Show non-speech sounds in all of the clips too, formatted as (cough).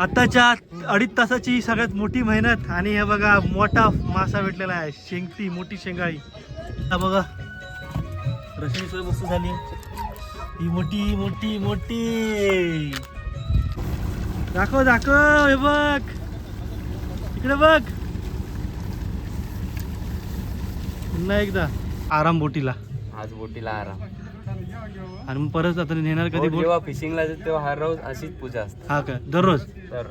आत्ताच्या अडीच तासाची सगळ्यात मोठी मेहनत आणि हे बघा मोठा मासा भेटलेला आहे शेंगती मोठी शेंगाळी. बघा रशियन सोय मस्त झाली. ही मोठी मोठी मोठी. दाखव दाखव हे बघ. इकडे बघ. पुन्हा एकदा. आराम बोटीला. आज बोटीला आराम. आणि मग परत आता नेणार कधी बोट? जेव्हा फिशिंगला जातो तेव्हा हर रोज अशीच पूजा असते. हा का? दररोज? तर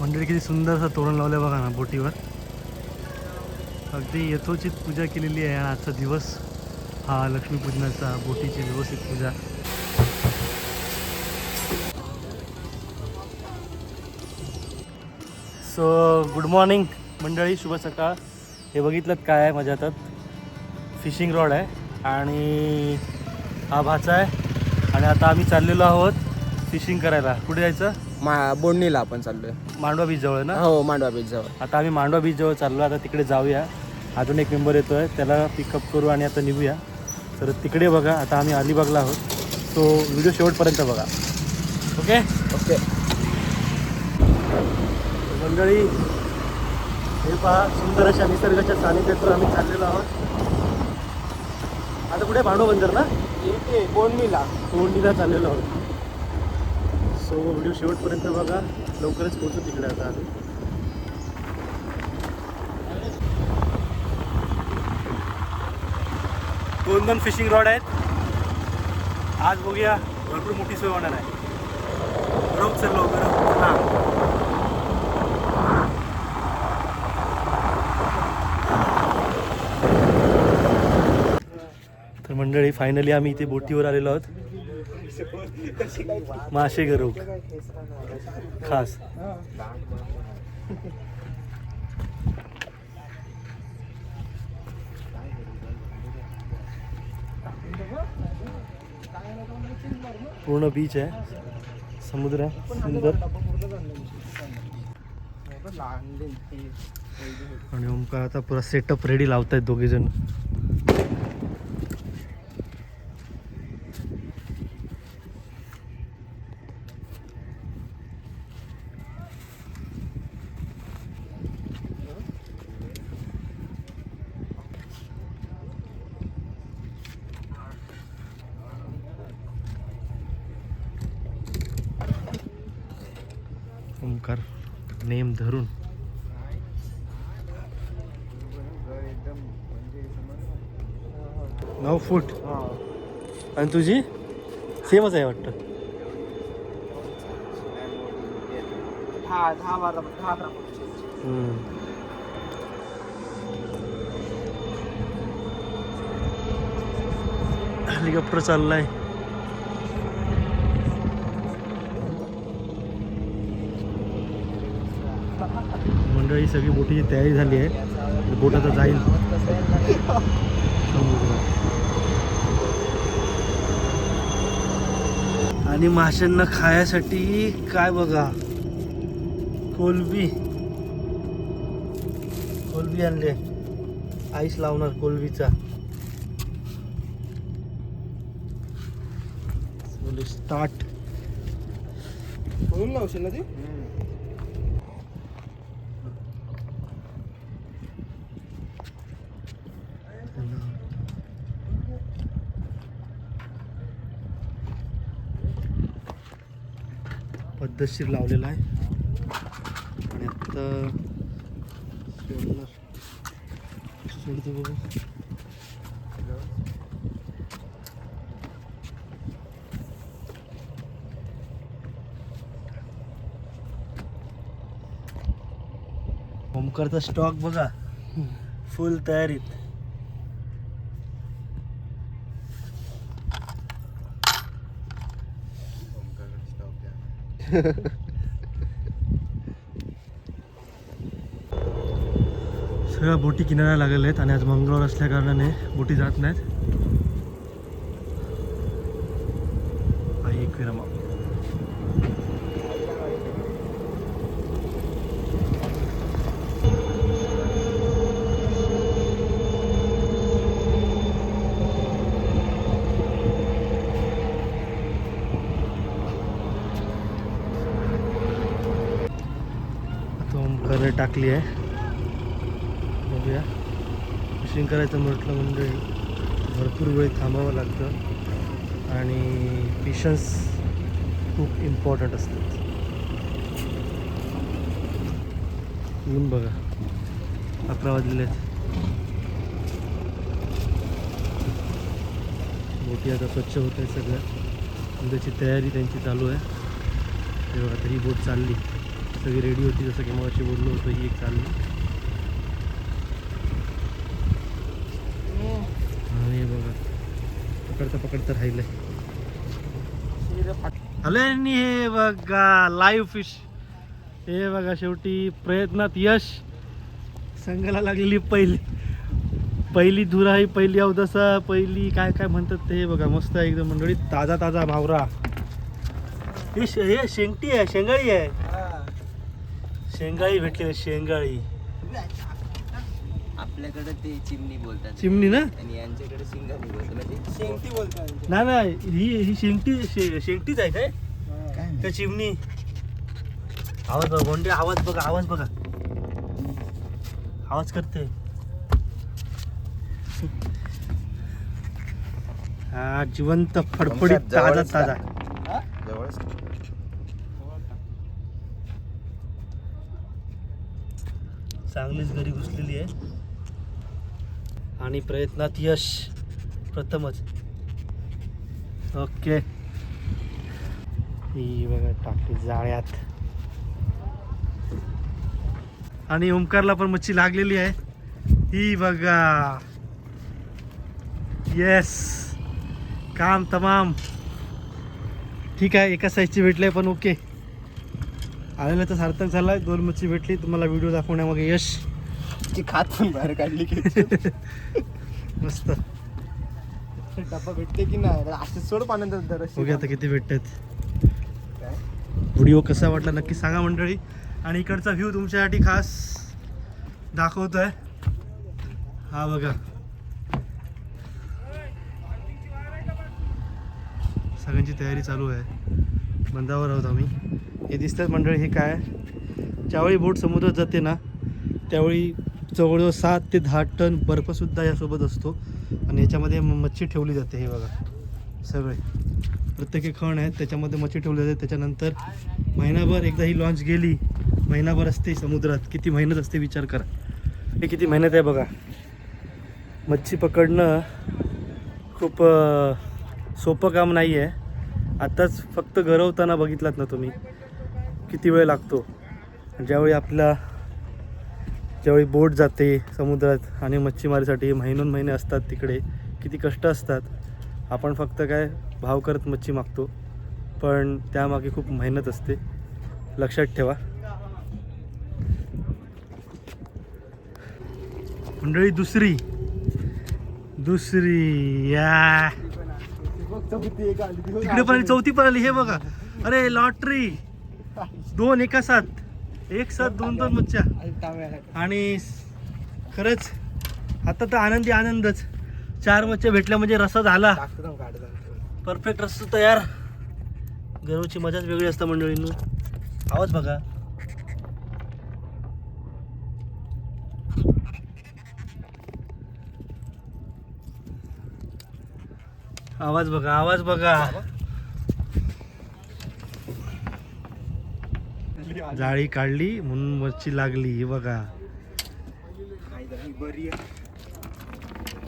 मंडळी किती सुंदर असं तोरण लावलं बघा ना बोटीवर. अगदी यथोचित पूजा केलेली आहे आणि आजचा दिवस हा लक्ष्मीपूजनाचा बोटीची व्यवस्थित पूजा. सो गुड मॉर्निंग मंडळी शुभ सकाळ. हे बघितलं काय आहे माझ्या हातात फिशिंग रॉड आहे आणि हा भाचा आहे आणि आता आम्ही चाललेलो आहोत फिशिंग करायला. कुठे जायचं? मा बोडणीला आपण चाललोय. मांडवा बीच जवळ आहे ना? हो मांडवा बीच जवळ. आता आम्ही मांडवा बीच जवळ चाललो आता तिकडे जाऊया. अजून एक मेंबर येतोय. त्याला पिकअप करू आणि आता निघूया. तर तिकडे बघा. आता आम्ही अलिबागला आहोत. सो व्हिडिओ शेवटपर्यंत बघा. ओके ओके मंडळी हे पहा सुंदर अशा निसर्गाच्या सानिध्यातून आम्ही चाललेलो आहोत. आता कुठे? भांडो बंदर ना बोडणीला तोंडीला चाललेलो आहोत. सो व्हिडिओ शेवटपर्यंत बघा. लवकरच पोहोचू तिकडे आता आम्ही. दोन दोन फिशिंग रॉड आहेत. आज बघूया भरपूर मोठी सोय होणार आहे. बरोबर सर लवकर हां. मंडळी फायनली आम्ही इथे बोटीवर आलेलो आहोत. मासे गरोक खास. पूर्ण बीच आहे. समुद्र आहे. सुंदर. आणि ओमकार आता पुरा सेटअप रेडी लावतायत दोघे जण ओमकार नेम धरून. नऊ फूट. आणि तुझी? सेमच आहे वाटतं. हेलिकॉप्टर चाललाय. मंडळी सगळी बोटीची तयारी झाली आहे. बोट आता जाईल. आणि माशांना खायासाठी काय बघा? कोलबी. कोलबी आणले. आईस लावणार कोलबीचा. स्टार्ट लावशील ना ती? पद्धतशीर लावलेला आहे. आणि आता सोडणार सोडतो बघू. ओमकारचा स्टॉक बघा. फुल तयारीत. (laughs) सगळ्या बोटी किनाऱ्या लागलेल्या आहेत आणि आज मंगळवार असल्या कारणाने बोटी जात नाहीत. आहे एक विरामा. करणे टाकली आहे. बघूया. फिशिंग करायचं म्हटलं म्हणजे भरपूर वेळ थांबावं लागतं. आणि पेशन्स खूप इम्पॉर्टंट असतात येऊन बघा. अकरा वाजलेले आहेत. बोटी आता स्वच्छ होत आहे सगळ्या त्याची तयारी त्यांची चालू आहे. हे बघा तरी बोट चालली. सगळी रेडी होती जसं की मगाशी बोललो होतो ही एक चालली. हे बघा. पकडता पकडता राहिलंय. आणि हे बघा लाईव्ह फिश हे बघा शेवटी प्रयत्नात यश. संघाला लागलेली पहिली पहिली धुराई पहिली अवदसा पहिली काय काय म्हणतात ते बघा मस्त आहे एकदम मंडळी. ताजा ताजा भावरा. हे हे शेंगटी आहे शेंगाळी आहे. शेंगाळी भेटली शेंगाळी. आपल्याकडे ते चिमणी बोलतात. चिमणी ना? आणि यांच्याकडे शिंगाणी बोलतात. म्हणजे शेंगटी बोलतात ना ना ही ही शेंगटी शे- शेंगटीच आहे काय? काय का चिमणी. आवाज बघा गोंडे आवाज बघा आवाज बघा. आवाज करते. हा जिवंत फडफडीत ताजा जवळच का? ताजा जवळच? चांगलीच घरी घुसलेली आहे. आणि प्रयत्नात यश प्रथमच. ओके. ही बघा टाकली जाळ्यात. आणि ओमकारला पण मच्छी लागलेली आहे. ही बघा. येस काम तमाम. ठीक आहे एका साईजची भेटले पण ओके आलेलं तर सार्थक झाला दोन मच्छी भेटली. तुम्हाला व्हिडिओ दाखवण्यामागे यश. ती खात पण बाहेर काढली की. (laughs) मस्त. डब्बा भेटते की नाही? असे सोड पाण्यात बघूया आता किती भेटतात. व्हिडिओ कसा वाटला नक्की सांगा मंडळी. आणि इकडचा व्ह्यू तुमच्यासाठी खास दाखवतोय. हा बघा. सगळ्यांची तयारी चालू आहे. बंदावर आहोत आम्ही. हे दिसतात मंडळी हे काय? ज्यावेळी बोट समुद्रात जाते ना त्यावेळी जवळजवळ सात ते दहा टन बर्फसुद्धा यासोबत असतो आणि याच्यामध्ये म- मच्छी ठेवली जाते हे बघा. सगळे. प्रत्येकी खण आहेत त्याच्यामध्ये मच्छी ठेवली जाते. त्याच्यानंतर महिनाभर एकदा ही लॉन्च गेली महिनाभर असते समुद्रात. किती मेहनत असते विचार करा. हे किती मेहनत आहे बघा. मच्छी पकडणं खूप सोपं काम नाही आहे आत्ताच फक्त गरवताना बघितलात ना तुम्ही. किती वेळ लागतो? ज्यावेळी आपला ज्यावेळी बोट जाते समुद्रात आणि मच्छीमारीसाठी महिनोन महिने असतात तिकडे किती कष्ट असतात. आपण फक्त काय भाव करत मच्छी मागतो पण त्यामागे खूप मेहनत असते. लक्षात ठेवा. मंडळी दुसरी. दुसरी. या. तिकडे पण चौथी पण आली. हे बघा. अरे लॉटरी. दोन एका साथ एक साथ दोन दोन मच्छ्या आणि खरंच आता तर आनंदी आनंदच. चार मच्छ्या भेटल्या म्हणजे रसा झाला. परफेक्ट रस्ता तयार. गरवची मजाच वेगळी असते मंडळींनो. आवाज बघा. आवाज बघा आवाज बघा. जाळी काढली म्हणून मच्छी लागली. हे बघा.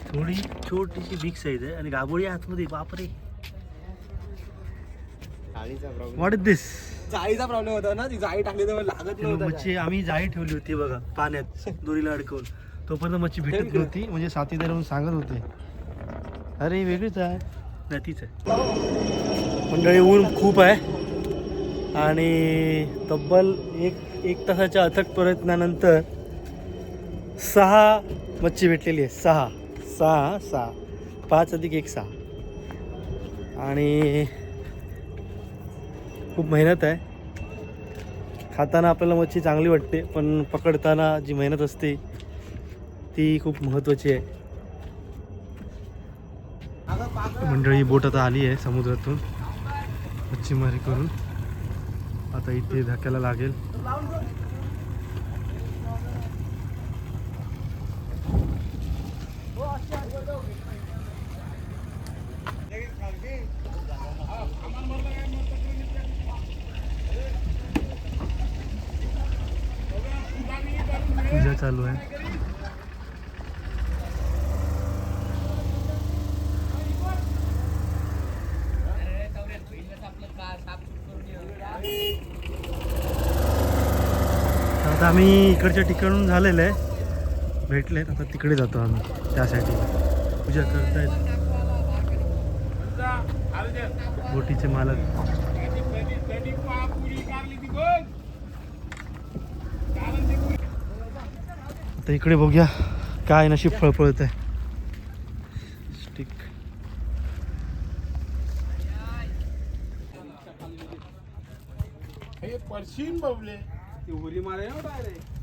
थोडी छोटीशी बिग साईज आहे आणि गाबोळी आतमध्ये बापरे. व्हॉट इज दिस जाळीचा प्रॉब्लेम होता ना ती जाळी टाकली तर लागत नव्हतं मच्छी आम्ही जाळी ठेवली होती बघा पाण्यात दोरीला अडकवून. तोपर्यंत मच्छी भेटत (laughs) नव्हती म्हणजे साथीदार म्हणून सांगत होते. अरे वेगळीच आहे. नाही तीच आहे. मंडळी ऊन खूप आहे. आणि तब्बल एक एक तासाच्या अथक प्रयत्नानंतर सहा मच्छी भेटलेली आहे सहा. सहा सहा. पाच अधिक एक सहा. आणि खूप मेहनत आहे. खाताना आपल्याला मच्छी चांगली वाटते पण पकडताना जी मेहनत असते ती खूप महत्त्वाची आहे. मंडळी बोट आता आली आहे समुद्रातून. मच्छीमारी करून. आता इथे धक्क्याला लागेल. चालू आहे. आम्ही इकडच्या ठिकाणून झालेलं आहे. भेटले आता तिकडे जातो आम्ही. त्यासाठी. पूजा करतायत. बोटीचे मालक. आता इकडे बघूया काय नशीब फळफळत आहे स्टिक हे पडशीन बाबले उली मारे ना डायरेक्ट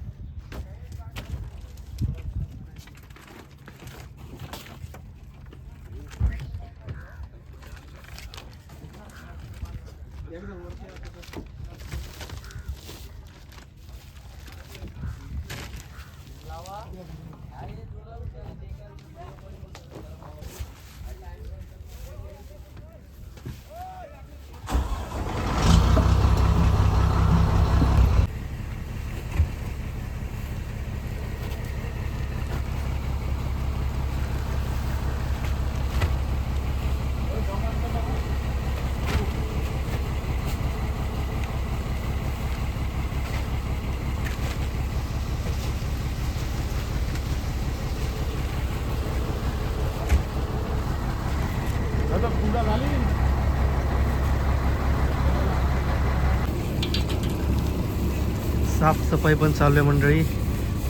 साफसफाई पण चालू आहे मंडळी.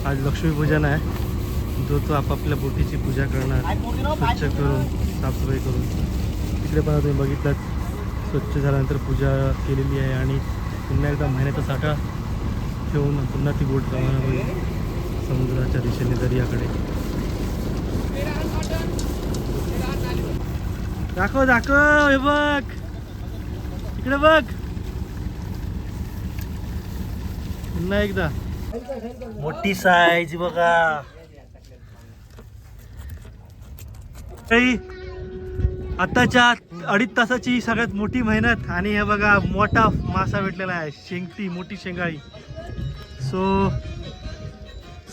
आज लक्ष्मीपूजन आहे. जो तो आपापल्या बोटीची पूजा करणार. स्वच्छ करून साफसफाई करून. तिकडे पण तुम्ही बघितलं स्वच्छ झाल्यानंतर पूजा केलेली आहे आणि पुन्हा एकदा महिन्याचा साठा ठेवून पुन्हा ती बोट रवाना होईल समुद्राच्या दिशेने दर्याकडे दाखव दाखव हे बघ. इकडे बघ. पुन्हा एकदा. मोठी साईज बघा. काही आताच्या अडीच तासाची सगळ्यात मोठी मेहनत आणि हे बघा मोठा मासा भेटलेला आहे शेंगटी मोठी शेंगाळी. सो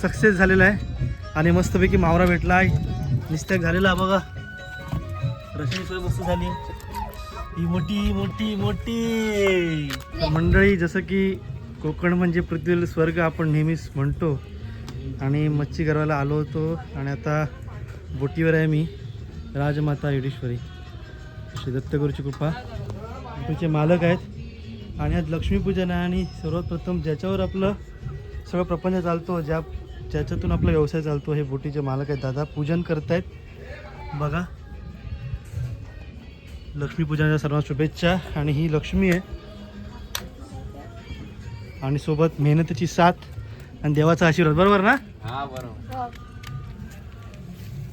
सक्सेस झालेला आहे आणि मस्तपैकी मावरा भेटला आहे. निस्त्याक झालेला आहे बघा. रश्मी सोय मस्त झाली. ही मोठी मोठी मोठी. मंडळी जसं की कोकण म्हणजे पृथ्वीवर स्वर्ग आपण नेहमीच म्हणतो. आणि मच्छी करायला आलो होतो आणि आता बोटीवर आहे मी राजमाता येडेश्वरी. श्री दत्तगुरूची कृपा. तिचे मालक आहेत. आणि आज लक्ष्मीपूजन आहे आणि सर्वात प्रथम ज्याच्यावर आपलं सगळं प्रपंच चालतो ज्या ज्याच्यातून आपला व्यवसाय चालतो हे बोटीचे मालक आहेत. दादा पूजन करतायत. बघा. लक्ष्मीपूजनाच्या सर्वांना शुभेच्छा. आणि ही लक्ष्मी आहे. आणि सोबत मेहनतीची साथ आणि देवाचा आशीर्वाद. बरोबर ना? हा बरोबर.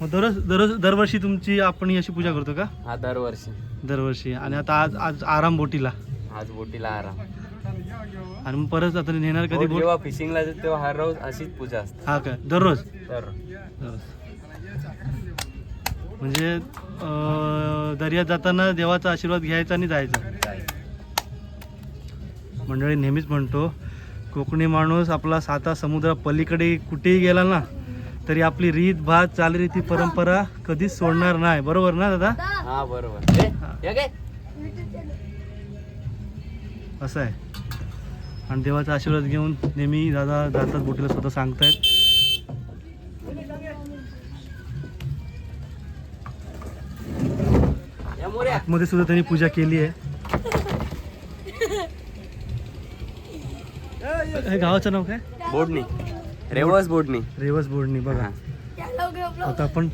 मग दररोज दररोज दरवर्षी तुमची आपण अशी पूजा करतो का? हा दरवर्षी. दरवर्षी. आणि आता आज आज आराम बोटीला. आज बोटीला आराम. आणि मग परत आता नेणार कधी बोट जेव्हा फिशिंगला जातो तेव्हा हर रोज अशीच पूजा असते. हा काय दररोज? तर दररोज. म्हणजे अं, दर्यात जाताना देवाचा आशीर्वाद घ्यायचा आणि जायचा. मंडळी नेहमीच म्हणतो कोकणी माणूस आपला साता समुद्रा पलीकडे कुठेही गेला ना तरी आपली रीत भात चालीरीती परंपरा कधीच सोडणार नाही. बरोबर ना दादा? हा बरोबर? असं आहे. आणि देवाचा आशीर्वाद घेऊन नेहमी दादा जातात बोटीला स्वतः सांगतायत. या मोऱ्या. आतमध्ये सुद्धा त्यांनी पूजा केली आहे. हे गावाचं नाव काय? बोडणी. रेवर्स बोडणी. रेवस बोर्डनी बघा. आता आपण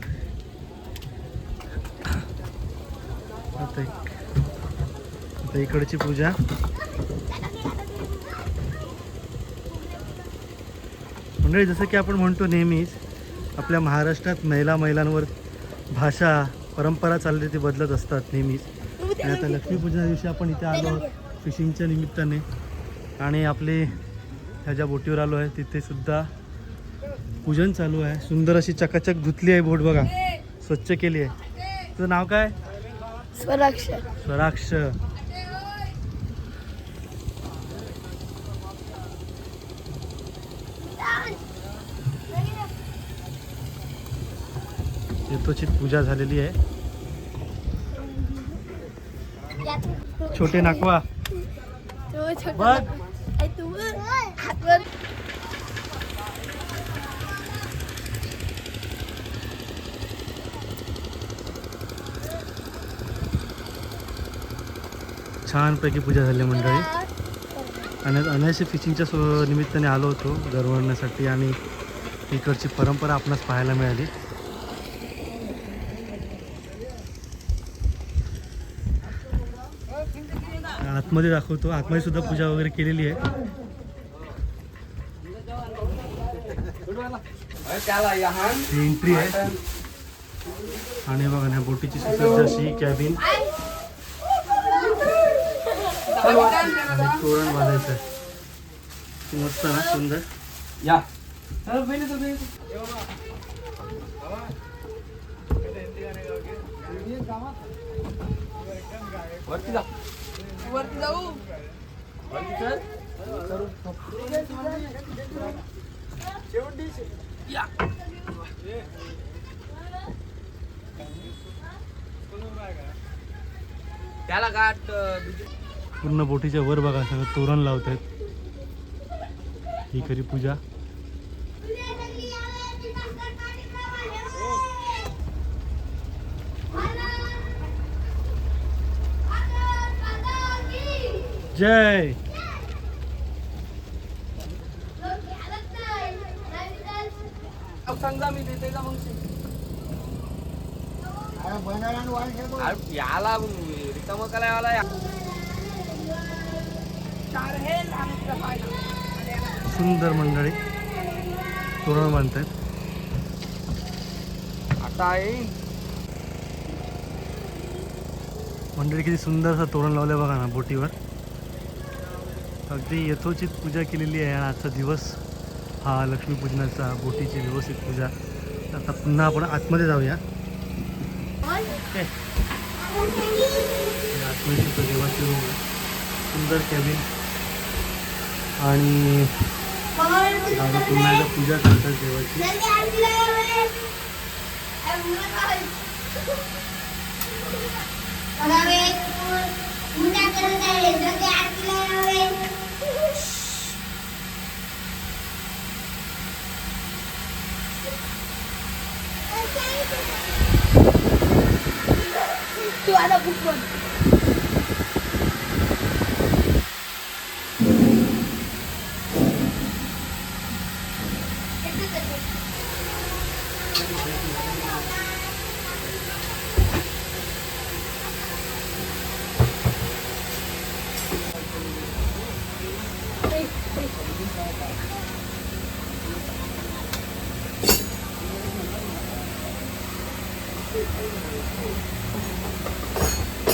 आता इकडची पूजा. मंडळी जसं की आपण म्हणतो नेहमीच आपल्या महाराष्ट्रात महिला महिलांवर भाषा परंपरा चालली ती बदलत असतात नेहमीच. आणि आता लक्ष्मीपूजना दिवशी आपण इथे आलो आहोत फिशिंगच्या निमित्ताने. आणि आपले ह्या ज्या बोटीवर आलो आहे तिथे सुद्धा पूजन चालू आहे. सुंदर अशी चकाचक धुतली आहे बोट बघा. स्वच्छ केली आहे. तुझं नाव काय? स्वराक्ष. स्वराक्ष. येतोची पूजा झालेली आहे. छोटे नाकवा. छोटा बघ. छानपैकी पूजा झाली आहे मंडळी. आणि अनायसे फिशिंगच्या सो निमित्ताने आलो होतो गरवण्यासाठी आणि इकडची परंपरा आपणास पाहायला मिळाली. आतमध्ये दाखवतो. आतमध्ये सुद्धा पूजा वगैरे केलेली आहे. ही एंट्री आहे. आणि बघा ना बोटीची सुसज्ज अशी कॅबिन तोरण बांधायचं मस्त ना सुंदर या वरती जा वरती जाऊ वरती चल त्याला गाठ पूर्ण बोटीच्या वर बघा सगळं तोरण लावत आहेत ही खरी पूजा. जय! सांगा मी देते का मग अरे याला रिकामं करायला सुंदर मंडळी तोरण बांधतायत. आता आहे मंडळी किती सुंदर असं तोरण लावलं बघा ना बोटीवर. अगदी यथोचित पूजा केलेली आहे आणि आजचा दिवस हा लक्ष्मीपूजनाचा बोटीची व्यवस्थित पूजा. आता पुन्हा आपण आतमध्ये जाऊया. आतमध्ये सुद्धा देवाची रूम आहे सुंदर कॅबिन आणि आता पुन्हा एकदा पूजा करतात देवाची तू आता बुक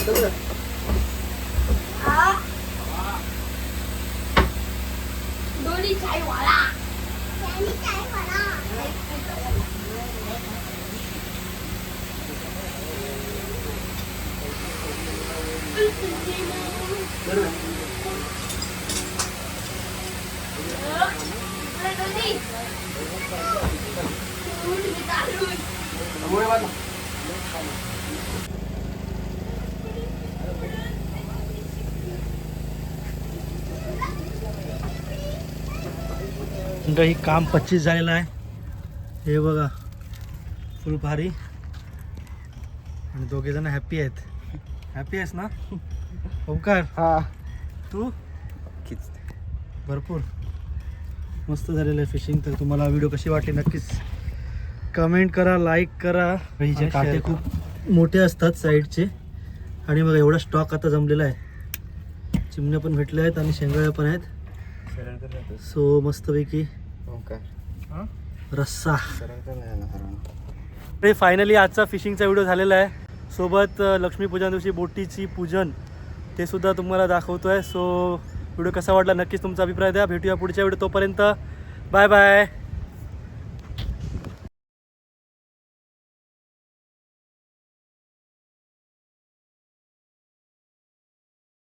Đúng rồi. नंतर ही काम पच्चीस झालेलं आहे. हे बघा फुल भारी आणि दोघेजण हॅप्पी आहेत. हॅप्पी आहेस ना? ओंकार हा. तू? भरपूर. मस्त झालेलं आहे फिशिंग तर तुम्हाला व्हिडिओ कशी वाटली नक्कीच कमेंट करा लाईक करा. हिचे काटे खूप मोठे असतात साईडचे आणि बघा एवढा स्टॉक आता जमलेला आहे. चिमण्या पण भेटल्या आहेत आणि शेंगाळ्या पण आहेत. सो मस्तपैकी रस्सा. ते फायनली आजचा फिशिंगचा व्हिडिओ झालेला आहे. सोबत लक्ष्मीपूजन दिवशी बोटीची पूजन. ते सुद्धा तुम्हाला दाखवतो आहे सो व्हिडिओ कसा वाटला नक्कीच तुमचा अभिप्राय द्या. भेटूया पुढच्या व्हिडिओ तोपर्यंत. Bye bye